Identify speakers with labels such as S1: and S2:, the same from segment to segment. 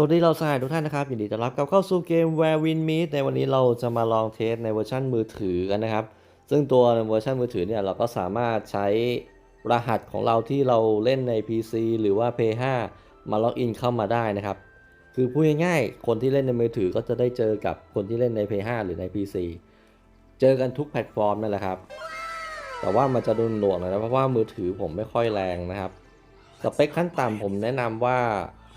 S1: สวัสดีเราสหายทุกท่านนะครับยินดีต้อนรับกลับเข้าสู่เกม Where Win Meet ในวันนี้เราจะมาลองเทสในเวอร์ชันมือถือกันนะครับ ซึ่งตัวเวอร์ชันมือถือเนี่ยเราก็สามารถใช้รหัสของเราที่เราเล่นใน PC หรือว่า Play 5มาล็อกอินเข้ามาได้นะครับ คือพูดง่ายๆคนที่เล่นในมือถือก็จะได้เจอกับคนที่เล่นใน Play 5หรือใน PC เจอกันทุกแพลตฟอร์มนั่นแหละครับ แต่ว่ามันจะโดนหน่วงหน่อยนะเพราะว่ามือถือผมไม่ค่อยแรงนะครับสเปคขั้นต่ำผมแนะนำว่า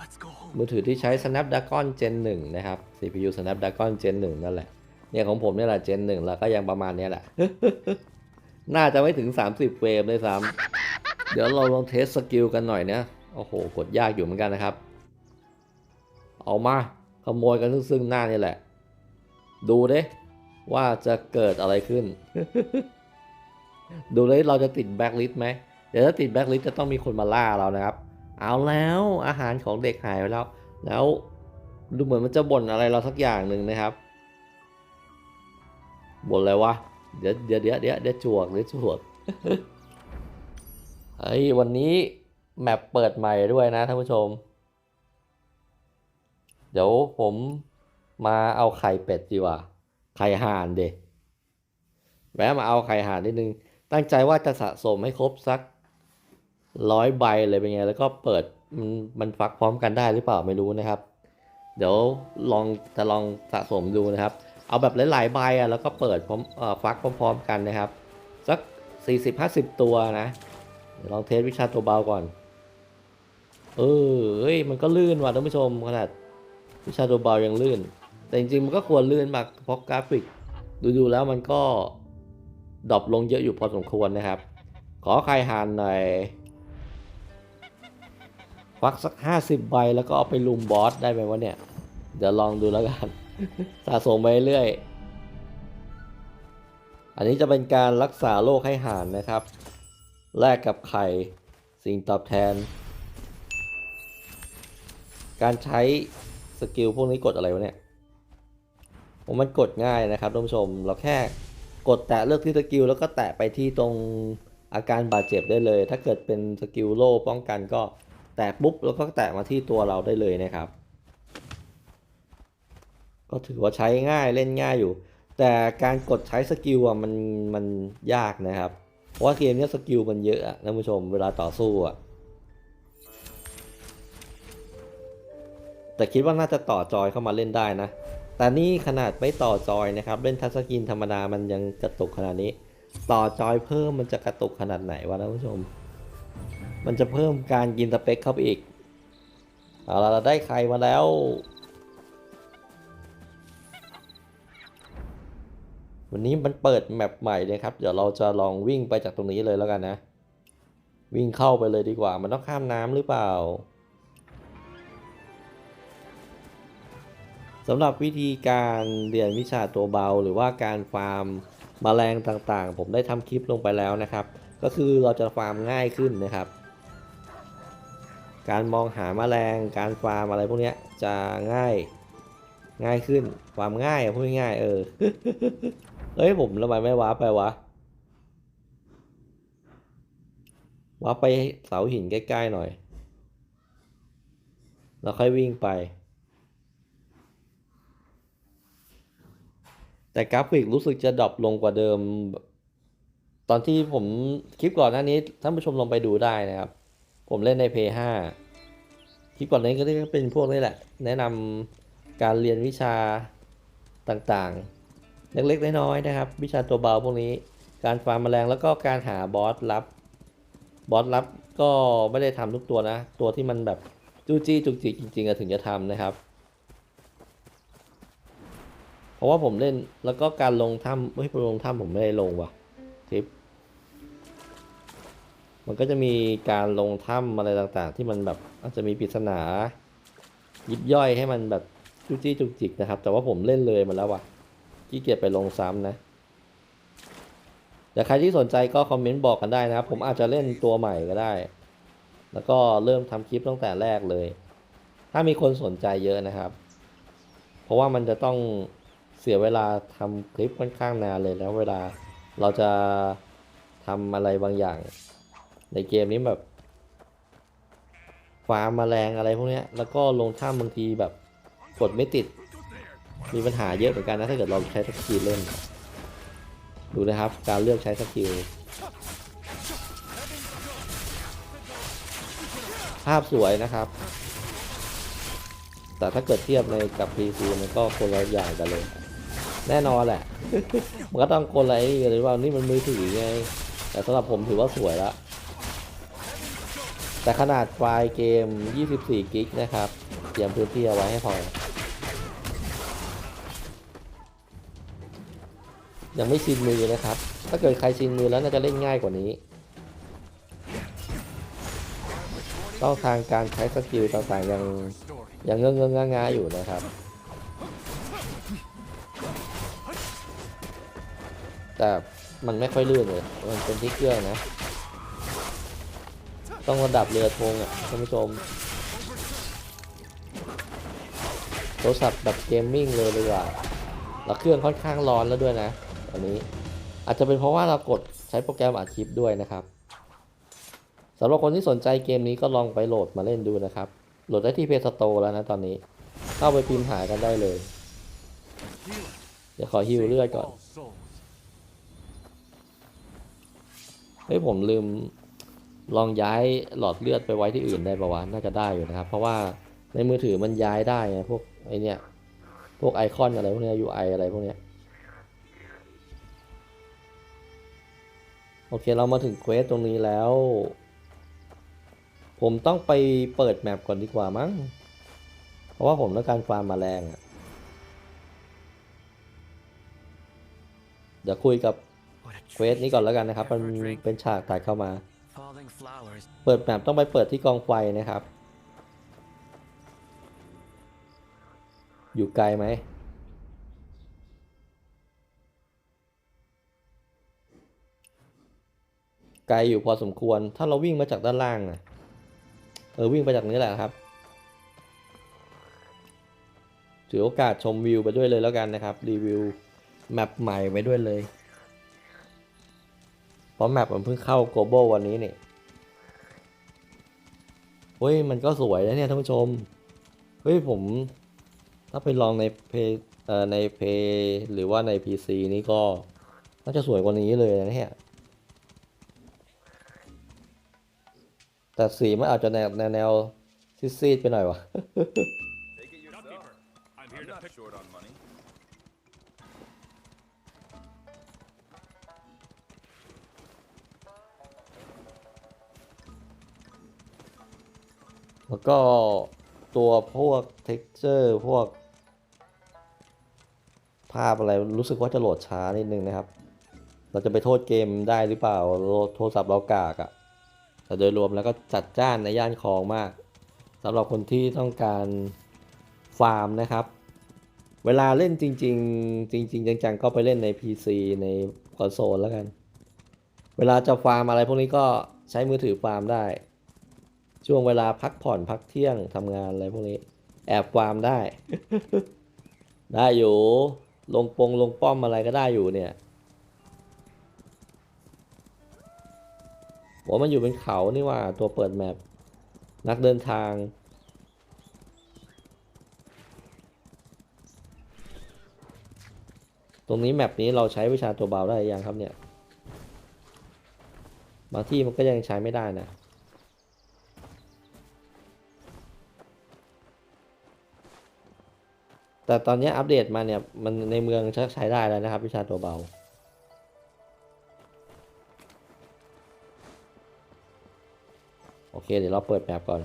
S2: Let's go.
S1: มือถือที่ใช้ Snapdragon Gen 1 นะครับ CPU Snapdragon Gen 1 นั่นแหละ เนี่ยของผมเนี่ยแหละ Gen 1 แล้วก็ยังประมาณนี้แหละ น่าจะไม่ถึง 30 เฟรมเลยซ้ำเดี๋ยวเราลองเทสสกิลกันหน่อยเนี่ยโอ้โห กดยากอยู่เหมือนกันนะครับ เอามาขโมยกันซึ่งซึ่งหน้านี่แหละ ดูเด้ว่าจะเกิดอะไรขึ้น ดูเลยเราจะติดแบ็คลิสต์ไหมเดี๋ยวถ้าติดแบ็คลิสต์จะต้องมีคนมาล่าเรานะครับ เอาแล้วอาหารของเด็กหายไปแล้ว แล้วดูเหมือนมันจะบ่นอะไรเราสักอย่างหนึ่งนะครับบ่นอะไรวะเดี๋ยวเดี๋ยวเดี๋ยวเดี๋ยวเดี๋ยวจวกเดี๋ยวจวกเฮ้ยวันนี้แมปเปิดใหม่ด้วยนะท่านผู้ชม เดี๋ยวผมมาเอาไข่เป็ดดีกว่า ไข่ห่านเด็แวะมาเอาไข่ห่านนิดนึง ตั้งใจว่าจะสะสมให้ครบสัก ร้อยใบเลยเป็นไงแล้วก็เปิดมันมันฟักพร้อมกันได้หรือเปล่าไม่รู้นะครับ เดี๋ยวลองจะลองสะสมดูนะครับ เอาแบบหลายๆใบอะแล้วก็เปิดพร้อมฟักพร้อม ๆ กันนะครับ สัก 40-50 ตัวนะเดี๋ยวลองเทสวิชาตัวเบาก่อน เออเฮ้ยมันก็ลื่นว่ะท่านผู้ชมขนาดวิชาตัวเบายังลื่น แต่จริงๆมันก็ควรลื่นมากเพราะกราฟิก ดูๆแล้วมันก็ดรอปลงเยอะอยู่พอสมควรนะครับ ขอใครหานหน่อย ฟักสักห้าสิบใบแล้วก็เอาไปลุมบอสได้ไหมวะเนี่ย เดี๋ยวลองดูแล้วกันสะสมไปเรื่อย อันนี้จะเป็นการรักษาโรคให้ห่านนะครับ แลกกับไข่สิ่งตอบแทน การใช้สกิลพวกนี้กดอะไรวะเนี่ยผมมันกดง่ายนะครับท่านผู้ชม เราแค่กดแตะเลือกที่สกิลแล้วก็แตะไปที่ตรงอาการบาดเจ็บได้เลย ถ้าเกิดเป็นสกิลโล่ป้องกันก็แตะปุ๊บแล้วก็แตะมาที่ตัวเราได้เลยนะครับ ก็ถือว่าใช้ง่ายเล่นง่ายอยู่ แต่การกดใช้สกิลอะมันมันยากนะครับ เพราะว่าเกมนี้สกิลมันเยอะอะผู้ชมเวลาต่อสู้อะแต่คิดว่าน่าจะต่อจอยเข้ามาเล่นได้นะ แต่นี่ขนาดไม่ต่อจอยนะครับ เล่นทัชสกรีนธรรมดามันยังกระตุกขนาดนี้ ต่อจอยเพิ่มมันจะกระตุกขนาดไหนวะท่านผู้ชม มันจะเพิ่มการกินสเปคเข้าไปอีก เอาละเราได้ใครมาแล้ว วันนี้มันเปิดแมปใหม่เลยครับ เดี๋ยวเราจะลองวิ่งไปจากตรงนี้เลยแล้วกันนะ วิ่งเข้าไปเลยดีกว่า มันต้องข้ามน้ำหรือเปล่าสำหรับวิธีการเรียนวิชาตัวเบา หรือว่าการฟาร์มมแมลงต่างๆ ผมได้ทำคลิปลงไปแล้วนะครับ ก็คือเราจะฟาร์มง่ายขึ้นนะครับ การมองหามแมลงการฟาร์มอะไรพวกนี้จะง่ายง่ายขึ้นฟามง่ายพูดง่ายเออเฮ้ยผมทำไมไม่ว้าไปวะว้าไปเสาหินใกล้ๆหน่อย แล้วค่อยวิ่งไป แต่กราฟิกรู้สึกจะดรอปลงกว่าเดิม ตอนที่ผมคลิปก่อนหน้านี้ท่านผู้ชมลองไปดูได้นะครับ ผมเล่นใน p 5คลิปก่อนหนานี้ก็จะเป็นพวกนี้แหละ แนะนำการเรียนวิชาต่างๆ เล็กๆ น้อยๆ นะครับ วิชาตัวเบาพวกนี้ การฟาร์มแมลงแล้วก็การหาบอสลับบอสลับก็ไม่ได้ทำทุกตัวนะ ตัวที่มันแบบจู้จี้จุกจิกจริงๆถึงจะทำนะครับ เพราะว่าผมเล่นแล้วก็การลงถ้ำเฮ้ยลงถ้ำผมไม่ได้ลงว่ะคลิป มันก็จะมีการลงถ้ำอะไรต่างๆ ที่มันแบบอาจจะมีปริศนา ยิบย่อยให้มันแบบจุกจี้จุกจิกนะครับ แต่ว่าผมเล่นเลยมาแล้วว่ะขี้เกียจไปลงซ้ำนะแต่ใครที่สนใจก็คอมเมนต์บอกกันได้นะครับ ผมอาจจะเล่นตัวใหม่ก็ได้ แล้วก็เริ่มทำคลิปตั้งแต่แรกเลย ถ้ามีคนสนใจเยอะนะครับ เพราะว่ามันจะต้องเสียเวลาทำคลิปค่อนข้างนานเลยแล้วเวลาเราจะทำอะไรบางอย่าง ในเกมนี้แบบฟาร์มแมลงอะไรพวกนี้แล้วก็ลงถ้ำบางทีแบบกดไม่ติด มีปัญหาเยอะเหมือนกันนะถ้าเกิดเราใช้สกิลเล่น ดูนะครับ การเลือกใช้สกิลภาพสวยนะครับ แต่ถ้าเกิดเทียบในกับ PC มันก็คนละอย่างกันเลย แน่นอนแหละ มันก็ต้องคนละไอ้หรือว่านี่มันมือถือไง แต่สำหรับผมถือว่าสวยและ แต่ขนาดไฟล์เกม 24 กิกนะครับ เตรียมพื้นที่เอาไว้ให้พอ ยังไม่ชินมือนะครับ ถ้าเกิดใครชินมือแล้วน่าจะเล่นง่ายกว่านี้ ต้องทางการใช้สกิลต่างๆยังยังเงื้อเงื้องาๆอยู่นะครับ แต่มันไม่ค่อยลื่นเลย มันเป็นที่เครื่องนะ ต้องระดับเรือธงอะท่านผู้ชมโทรศัพท์แบบเกมมิ่งเลยดีกว่าแล้วเครื่องค่อนข้างร้อนแล้วด้วยนะอันนี้อาจจะเป็นเพราะว่าเรากดใช้โปรแกรมอัดคลิปด้วยนะครับสำหรับคนที่สนใจเกมนี้ก็ลองไปโหลดมาเล่นดูนะครับ โหลดได้ที่เพจสโตแล้วนะตอนนี้ เข้าไปพิมพ์หากันได้เลย เดี๋ยวขอฮิวเลือดก่อน เฮ้ยผมลืม ลองย้ายหลอดเลือดไปไว้ที่อื่นได้ปะวะน่าจะได้อยู่นะครับ เพราะว่าในมือถือมันย้ายได้ไงพวกไอเนี้ยพวกไอคอนอะไรพวกเนี้ย UI อะไรพวกเนี้ยโอเคเรามาถึงเควสตรงนี้แล้ว ผมต้องไปเปิดแมปก่อนดีกว่ามั้ง เพราะว่าผมต้องการฟาร์มแมลงอะเดี๋ยวคุยกับเควสนี้ก่อนแล้วกันนะครับ มันเป็นฉากตัดเข้ามา เปิดแมปต้องไปเปิดที่กองไฟนะครับ อยู่ไกลไหม ไกลอยู่พอสมควร ถ้าเราวิ่งมาจากด้านล่างนะเออวิ่งไปจากนี้แหละครับ ถือโอกาสชมวิวไปด้วยเลยแล้วกันนะครับ รีวิวแมปใหม่ไปด้วยเลย เพราะแมปมันเพิ่งเข้า global วันนี้เนี่ย เฮ้ยมันก็สวยนะเนี่ยท่านผู้ชม เฮ้ยผม ถ้าไปลองในเพเอ่อในเพหรือว่าใน PC นี่ก็น่าจะสวยกว่านี้เลยนะเนี่ยแต่สีมันอาจจะแนวแนวแนวซีดๆไปหน่อยวะ แล้วก็ตัวพวก texture พวก ภาพอะไรรู้สึกว่าจะโหลดช้านิดนึงนะครับ เราจะไปโทษเกมได้หรือเปล่าโทรศัพท์เรากากอะ่ะแต่โดยรวมแล้วก็จัดจ้านในย่านคลองมากสำหรับคนที่ต้องการฟาร์มนะครับ เวลาเล่นจริง ๆ จริง ๆ จังๆก็ไปเล่นใน PC ในคอนโซลแล้วกัน เวลาจะฟาร์มอะไรพวกนี้ก็ใช้มือถือฟาร์มได้ ช่วงเวลาพักผ่อนพักเที่ยงทำงานอะไรพวกนี้ แอบฟามได้ ได้อยู่ ลงปงลงป้อมอะไรก็ได้อยู่เนี่ยผมมันอยู่เป็นเขานี่ว่าตัวเปิดแมปนักเดินทาง ตรงนี้แมปนี้เราใช้วิชาตัวเบาได้ยังครับเนี่ย บางที่มันก็ยังใช้ไม่ได้นะ แต่ตอนนี้อัปเดตมาเนี่ย มันในเมืองใช้ได้แล้วนะครับวิชาตัวเบาโอเค เดี๋ยวเราเปิดแมปก่อน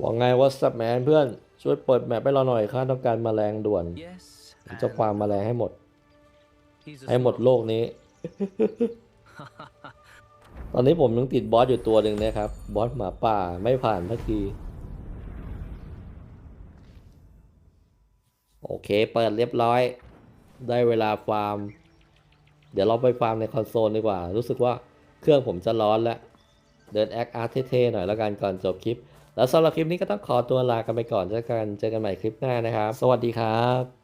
S1: ว่าไงว่าสับแมนเพื่อน ช่วยเปิดแมปให้เราหน่อยข้าต้องการแมลงด่วน
S2: Yes.
S1: จะความแมลงให้หมด
S2: He's a
S1: ให้หมดโลกนี้ ตอนนี้ผมยังติดบอสอยู่ตัวหนึ่งนะครับ บอสหมาป่าไม่ผ่านสักทีโอเค เปิดเรียบร้อย ได้เวลาฟาร์ม เดี๋ยวเราไปฟาร์มในคอนโซลดีกว่า รู้สึกว่าเครื่องผมจะร้อนแล้ว เดินแอคอาร์เท่ๆหน่อยแล้วกันก่อนจบคลิป แล้วสำหรับคลิปนี้ก็ต้องขอตัวลากันไปก่อนเจอกัน เจอกันใหม่คลิปหน้านะครับ สวัสดีครับ